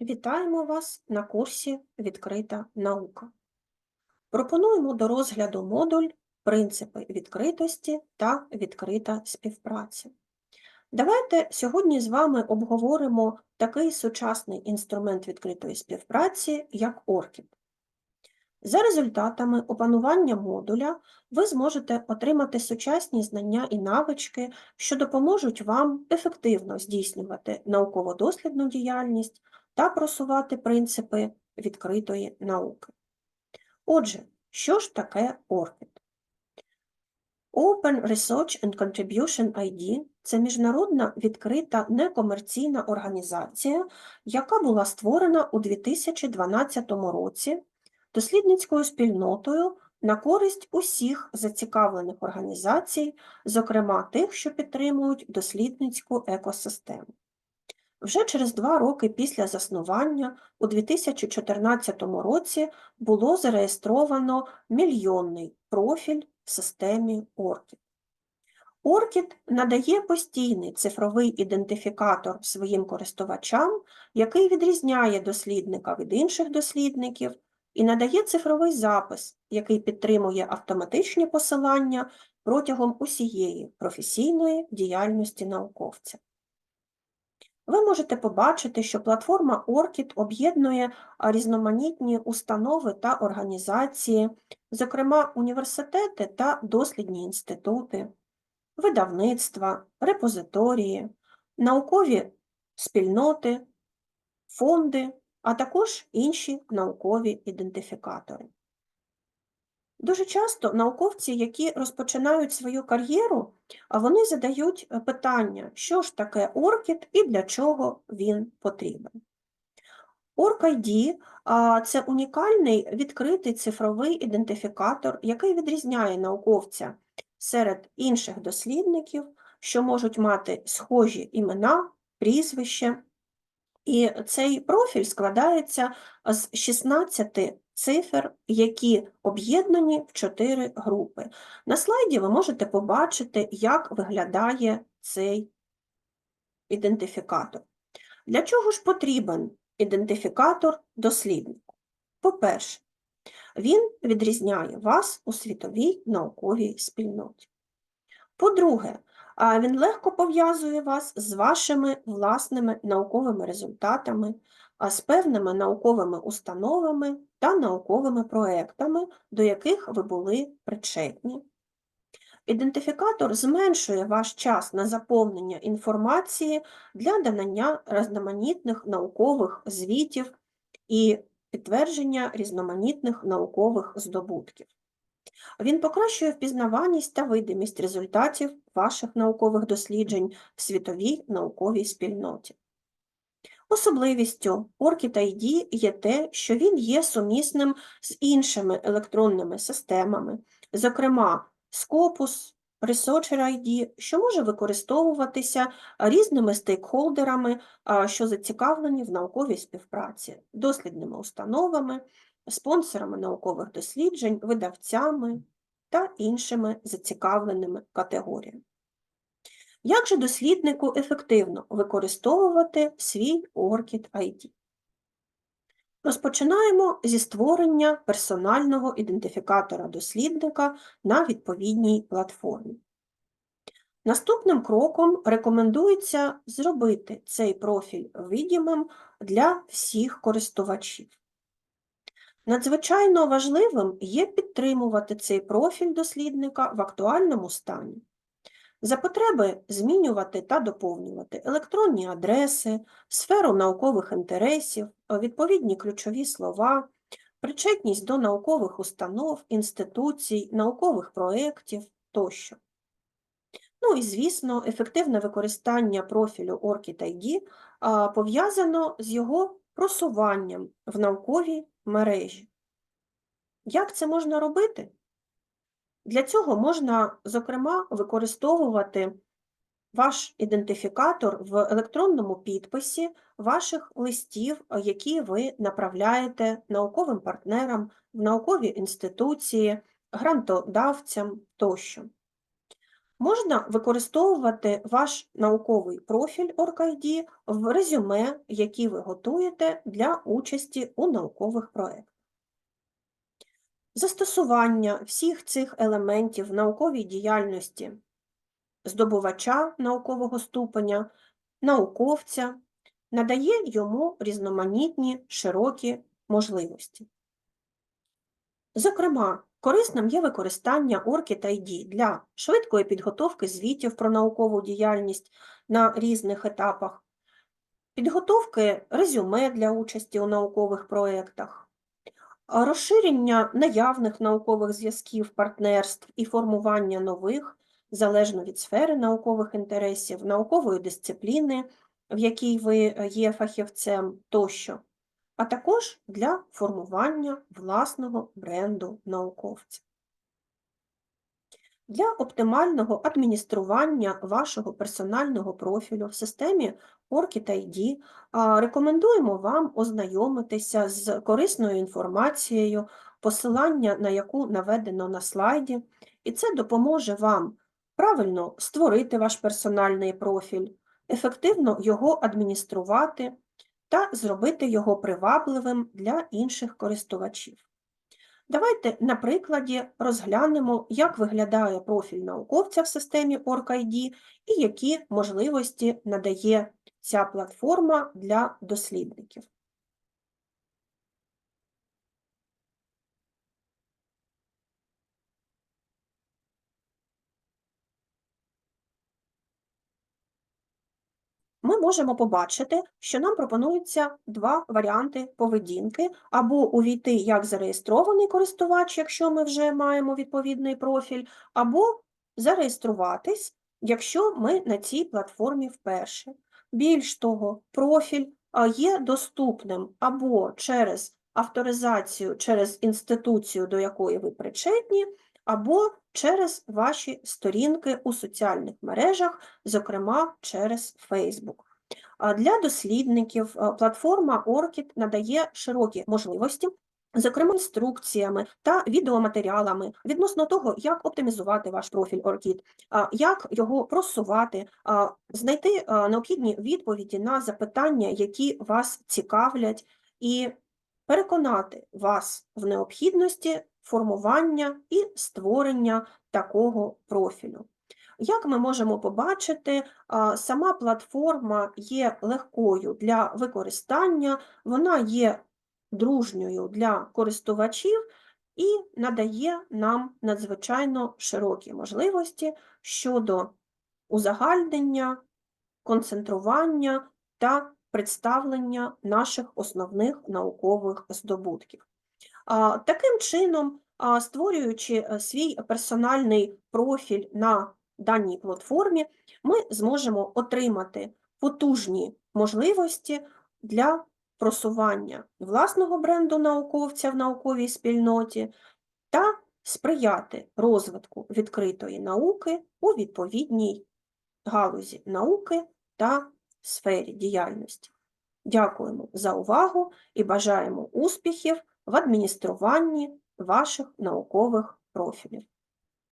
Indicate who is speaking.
Speaker 1: Вітаємо вас на курсі Відкрита наука. Пропонуємо до розгляду модуль Принципи відкритості та відкрита співпраця. Давайте сьогодні з вами обговоримо такий сучасний інструмент відкритої співпраці, як ORCID. За результатами опанування модуля ви зможете отримати сучасні знання і навички, що допоможуть вам ефективно здійснювати науково-дослідну діяльність та просувати принципи відкритої науки. Отже, що ж таке ORCID? Open Research and Contribution ID – це міжнародна відкрита некомерційна організація, яка була створена у 2012 році дослідницькою спільнотою на користь усіх зацікавлених організацій, зокрема тих, що підтримують дослідницьку екосистему. Вже через два роки після заснування у 2014 році було зареєстровано мільйонний профіль в системі ORCID. ORCID надає постійний цифровий ідентифікатор своїм користувачам, який відрізняє дослідника від інших дослідників, і надає цифровий запис, який підтримує автоматичні посилання протягом усієї професійної діяльності науковця. Ви можете побачити, що платформа ORCID об'єднує різноманітні установи та організації, зокрема університети та дослідні інститути, видавництва, репозиторії, наукові спільноти, фонди, а також інші наукові ідентифікатори. Дуже часто науковці, які розпочинають свою кар'єру, вони задають е, питання, що ж таке ORCID і для чого він потрібен. ORCID – це унікальний відкритий цифровий ідентифікатор, який відрізняє науковця серед інших дослідників, що можуть мати схожі імена, прізвища. І цей профіль складається з 16 цифр, які об'єднані в чотири групи. На слайді ви можете побачити, як виглядає цей ідентифікатор. Для чого ж потрібен ідентифікатор досліднику? По-перше, він відрізняє вас у світовій науковій спільноті. По-друге, він легко пов'язує вас з вашими власними науковими результатами, з певними науковими установами та науковими проектами, до яких ви були причетні. Ідентифікатор зменшує ваш час на заповнення інформації для додання різноманітних наукових звітів і підтвердження різноманітних наукових здобутків. Він покращує впізнаваність та видимість результатів ваших наукових досліджень в світовій науковій спільноті. Особливістю ORCID ID є те, що він є сумісним з іншими електронними системами, зокрема Scopus, Researcher ID, що може використовуватися різними стейкхолдерами, що зацікавлені в науковій співпраці, дослідними установами, спонсорами наукових досліджень, видавцями та іншими зацікавленими категоріями. Як же досліднику ефективно використовувати свій ORCID ID? Розпочинаємо зі створення персонального ідентифікатора дослідника на відповідній платформі. Наступним кроком рекомендується зробити цей профіль видімим для всіх користувачів. Надзвичайно важливим є підтримувати цей профіль дослідника в актуальному стані. За потреби змінювати та доповнювати електронні адреси, сферу наукових інтересів, відповідні ключові слова, причетність до наукових установ, інституцій, наукових проєктів тощо. Ну і, звісно, ефективне використання профілю ORCID ID пов'язано з його просуванням в науковій мережі. Як це можна робити? Для цього можна, зокрема, використовувати ваш ідентифікатор в електронному підписі ваших листів, які ви направляєте науковим партнерам в наукові інституції, грантодавцям тощо. Можна використовувати ваш науковий профіль OrgID в резюме, які ви готуєте для участі у наукових проєктах. Застосування всіх цих елементів в науковій діяльності здобувача наукового ступеня, науковця надає йому різноманітні широкі можливості. Зокрема, корисним є використання ORCID ID для швидкої підготовки звітів про наукову діяльність на різних етапах, підготовки резюме для участі у наукових проєктах, розширення наявних наукових зв'язків, партнерств і формування нових, залежно від сфери наукових інтересів, наукової дисципліни, в якій ви є фахівцем тощо а також для формування власного бренду науковця. Для оптимального адміністрування вашого персонального профілю в системі ORCID ID рекомендуємо вам ознайомитися з корисною інформацією, посилання на яку наведено на слайді, і це допоможе вам правильно створити ваш персональний профіль, ефективно його адмініструвати та зробити його привабливим для інших користувачів. Давайте на прикладі розглянемо, як виглядає профіль науковця в системі OrgID і які можливості надає ця платформа для дослідників. Ми можемо побачити, що нам пропонуються два варіанти поведінки, або увійти як зареєстрований користувач, якщо ми вже маємо відповідний профіль, або зареєструватись, якщо ми на цій платформі вперше. Більш того, профіль є доступним або через авторизацію, через інституцію, до якої ви причетні, або через ваші сторінки у соціальних мережах, зокрема через Facebook. Для дослідників платформа ORCID надає широкі можливості. Зокрема, інструкціями та відеоматеріалами відносно того, як оптимізувати ваш профіль ORCID, як його просувати, знайти необхідні відповіді на запитання, які вас цікавлять, і переконати вас в необхідності формування і створення такого профілю. Як ми можемо побачити, сама платформа є легкою для використання, вона є дружньою для користувачів і надає нам надзвичайно широкі можливості щодо узагальнення, концентрування та представлення наших основних наукових здобутків. Таким чином, створюючи е, свій персональний профіль на даній платформі, ми зможемо отримати потужні можливості для просування власного бренду науковця в науковій спільноті та сприяти розвитку відкритої науки у відповідній галузі науки та сфері діяльності. Дякуємо за увагу і бажаємо успіхів в адмініструванні ваших наукових профілів.